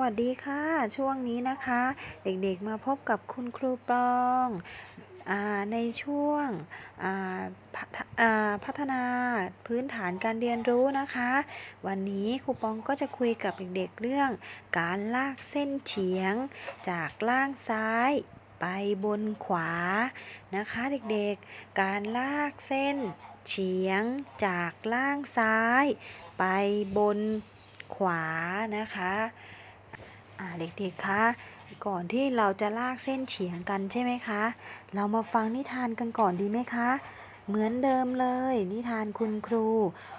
วัสดีค่ะ ช่วงนี้นะคะ เด็กๆมาพบกับคุณครูปองอในช่วงพัฒอ่าพัฒนาพื้นฐานการเรียนรู้นะคะ วันนี้ครูปองก็จะคุยกับเด็กๆเรื่อง การลากเส้นเฉียง จากล่างซ้ายไปบนขวานะคะเด็กๆ การลากเส้นเฉียงจากล่างซ้าย ไปบนขวานะคะ อ่าเด็กๆ คะ ก่อนที่เราจะลากเส้นเฉียงกันใช่ไหมคะ เรามาฟังนิทานกันก่อนดีไหมคะ เหมือนเดิมเลย นิทานคุณครู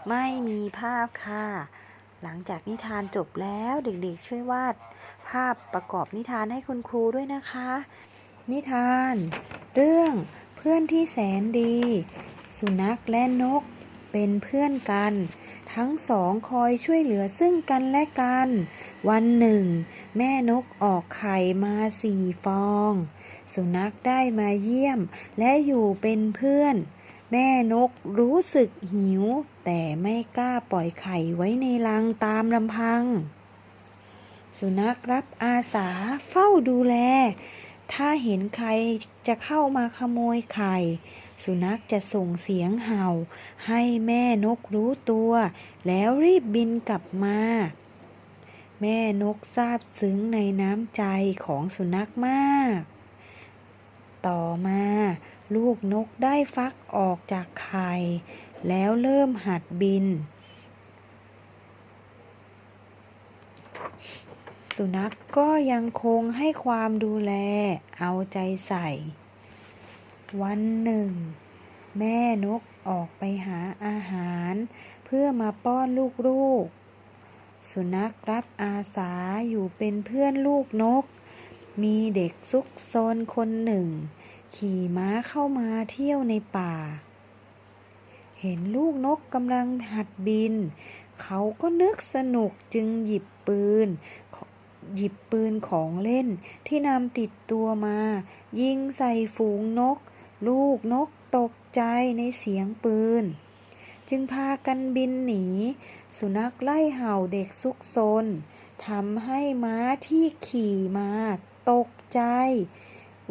ไม่มีภาพค่ะ หลังจากนิทานจบแล้วเด็กๆ ช่วยวาด ภาพประกอบนิทานให้คุณครูด้วยนะคะ นิทาน เรื่องเพื่อนที่แสนดี สุนัขและนก เป็นเพื่อนกัน ทั้งสองคอยช่วยเหลือซึ่งกันและกัน วันหนึ่ง แม่นกออกไข่มาสี่ฟอง สุนัขได้มาเยี่ยม และอยู่เป็นเพื่อน แม่นกรู้สึกหิว แต่ไม่กล้าปล่อยไข่ไว้ในรังตามลำพัง สุนัขรับอาสาเฝ้าดูแล ถ้าเห็นใครจะเข้ามาขโมยไข่ สุนัขจะส่งเสียงเห่า ให้แม่นกรู้ตัว แล้วรีบบินกลับมา แม่นกซาบซึ้งในน้ำใจของสุนัขมาก ต่อมา ลูกนกได้ฟักออกจากไข่ แล้วเริ่มหัดบิน สุนัขกก็ยังคงให้ความดูแล เอาใจใส่ วันหนึ่ง แม่นกออกไปหาอาหาร เพื่อมาป้อนลูกๆ สุนัขรับอาสาอยู่เป็นเพื่อนลูกนก มีเด็กซุกซนคนหนึ่ง ขี่ม้าเข้ามาเที่ยวในป่า เห็นลูกนกกำลังหัดบิน เขาก็นึกสนุกจึงหยิบปืน หยิบปืนของเล่นที่นำติดตัวมา ยิงใส่ฝูงนก ลูกนกตกใจในเสียงปืน จึงพากันบินหนี สุนัขไล่เห่าเด็กซุกซนทำให้ม้าที่ขี่มาตกใจ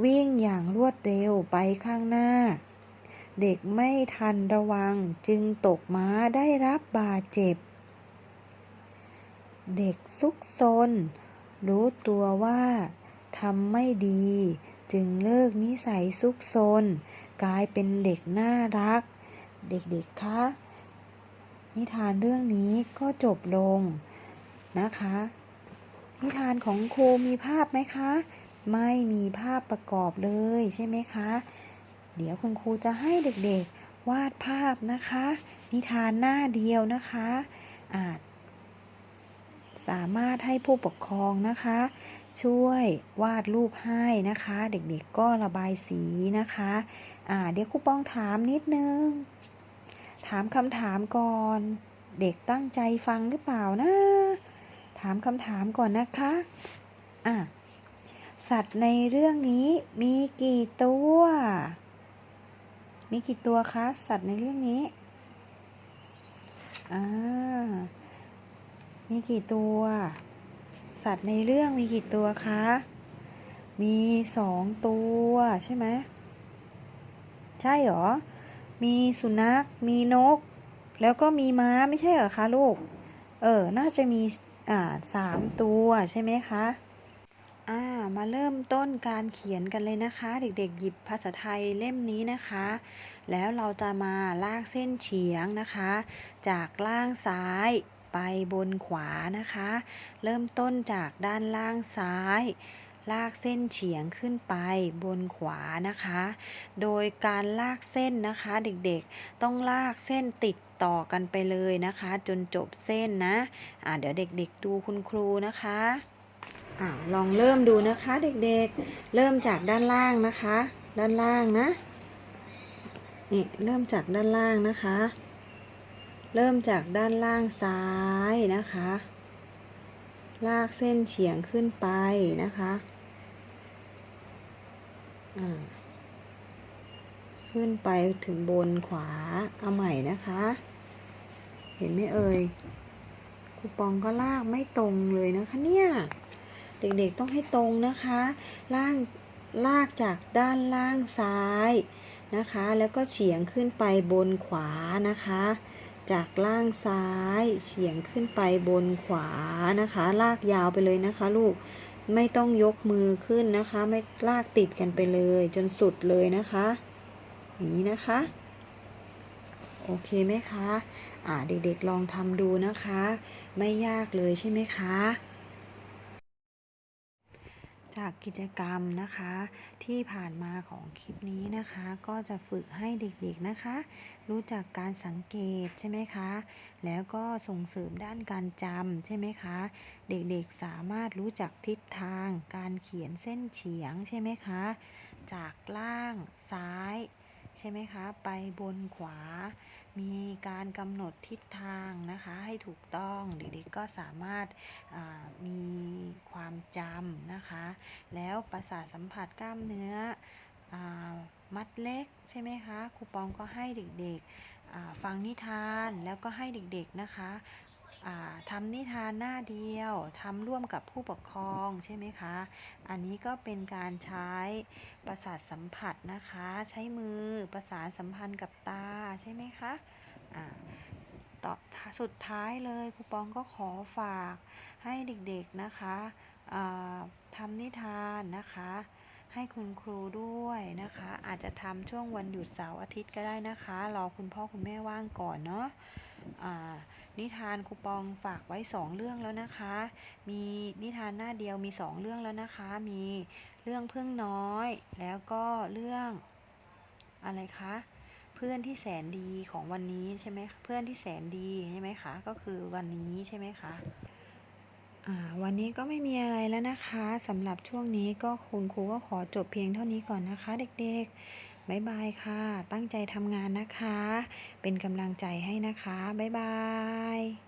วิ่งอย่างรวดเร็วไปข้างหน้า เด็กไม่ทันระวังจึงตกม้าได้รับบาดเจ็บเด็กซุกซน รู้ตัวว่าทำไม่ดี จึงเลิกนิสัยซุกซน กลายเป็นเด็กน่ารัก เด็กๆคะ นิทานเรื่องนี้ก็จบลงนะคะ นิทานของครูมีภาพไหมคะ ไม่มีภาพประกอบเลยใช่ไหมคะ เดี๋ยวคุณครูจะให้เด็กๆวาดภาพนะคะ นิทานหน้าเดียวนะคะอาจ สามารถให้ผู้ปกครองนะคะ ช่วยวาดรูปให้นะคะ เด็กๆก็ระบายสีนะคะอ่าเดี๋ยวครูปองถามนิดนึง ถามคำถามก่อน เด็กตั้งใจฟังหรือเปล่านะ ถามคำถามก่อนนะคะอะสัตว์ในเรื่องนี้มีกี่ตัว มีกี่ตัวคะ สัตว์ในเรื่องนี้อ่า มีกี่ตัว สัตว์ในเรื่องมีกี่ตัวคะ มีสองตัวใช่ไหม ใช่หรอ มีสุนัข มีนก แล้วก็มีม้าไม่ใช่เหรอคะลูก เออ น่าจะมี อ่าสามตัวใช่ไหมคะ อ่า มาเริ่มต้นการเขียนกันเลยนะคะ เด็กๆ หยิบภาษาไทยเล่มนี้นะคะ แล้วเราจะมาลากเส้นเฉียงนะคะ จากล่างซ้าย ไปบนขวานะคะ เริ่มต้นจากด้านล่างซ้าย ลากเส้นเฉียงขึ้นไปบนขวานะคะ โดยการลากเส้นนะคะเด็กๆ ต้องลากเส้นติดต่อกันไปเลยนะคะ จนจบเส้นนะอ่าเดี๋ยวเด็กๆดูคุณครูนะคะอลองเริ่มดูนะคะเด็กๆ เริ่มจากด้านล่างนะคะ ด้านล่างนะ นี่เริ่มจากด้านล่างนะคะ เริ่มจากด้านล่างซ้ายนะคะ ลากเส้นเฉียงขึ้นไปนะคะขึ้นไปถึงบนขวาเอาใหม่นะคะ เห็นไหมเอ่ยคูปองก็ลากไม่ตรงเลยนะคะเนี่ยเด็กๆต้องให้ตรงนะคะล่างลากจากด้านล่างซ้ายนะคะ แล้วก็เฉียงขึ้นไปบนขวานะคะ จากล่างซ้ายเฉียงขึ้นไปบนขวานะคะ ลากยาวไปเลยนะคะลูกไม่ต้องยกมือขึ้นนะคะ ไม่ลากติดกันไปเลย จนสุดเลยนะคะอย่างนี้นะคะ โอเคไหมคะ อ่าเด็กๆลองทำดูนะคะ ไม่ยากเลยใช่ไหมคะ จากกิจกรรมนะคะ ที่ผ่านมาของคลิปนี้นะคะ ก็จะฝึกให้เด็กๆนะคะ รู้จักการสังเกตใช่ไหมคะ แล้วก็ส่งเสริมด้านการจำใช่ไหมคะ เด็กๆสามารถรู้จักทิศทาง การเขียนเส้นเฉียงใช่ไหมคะ จากล่างซ้าย ช่ไหมคะ ไปบนขวา มีการกำหนดทิศทางนะคะให้ถูกต้อง เด็กๆก็สามารถามีความจำนะคะ แล้วประสาทสัมผัสกล้ามเนื้ออมัดเล็กใช่ไหมคะครูปองก็ให้เด็กๆฟังนิทานแล้วก็ให้เด็กๆนะคะ ทำนิทานหน้าเดียวทำร่วมกับผู้ปกครองใช่ไหมคะ อันนี้ก็เป็นการใช้ประสาทสัมผัสนะคะ ใช้มือประสานสัมพันธ์กับตาใช่ไหมคะต่อสุดท้ายเลยครูปองก็ขอฝากให้เด็กๆนะคะอ่าทำนิทานนะคะ ให้คุณครูด้วยนะคะ อาจจะทำช่วงวันหยุดเสาร์อาทิตย์ก็ได้นะคะรอคุณพ่อคุณแม่ว่างก่อนเนาะ นิทานคูปองฝากไว้สองเรื่องแล้วนะคะ มีนิทานหน้าเดียวมีสองเรื่องแล้วนะคะ มีเรื่องพึ่งน้อย แล้วก็เรื่องอะไรคะเพื่อนที่แสนดีของวันนี้ใช่ไหมเพื่อนที่แสนดีใช่ไหมคะก็คือวันนี้ใช่ไหมคะวันนี้ก็ไม่มีอะไรแล้วนะคะสำหรับช่วงนี้ก็คุณครูก็ขอจบเพียงเท่านี้ก่อนนะคะ เด็กๆ บ๊ายบายค่ะ ตั้งใจทำงานนะคะ เป็นกำลังใจให้นะคะ บ๊ายบาย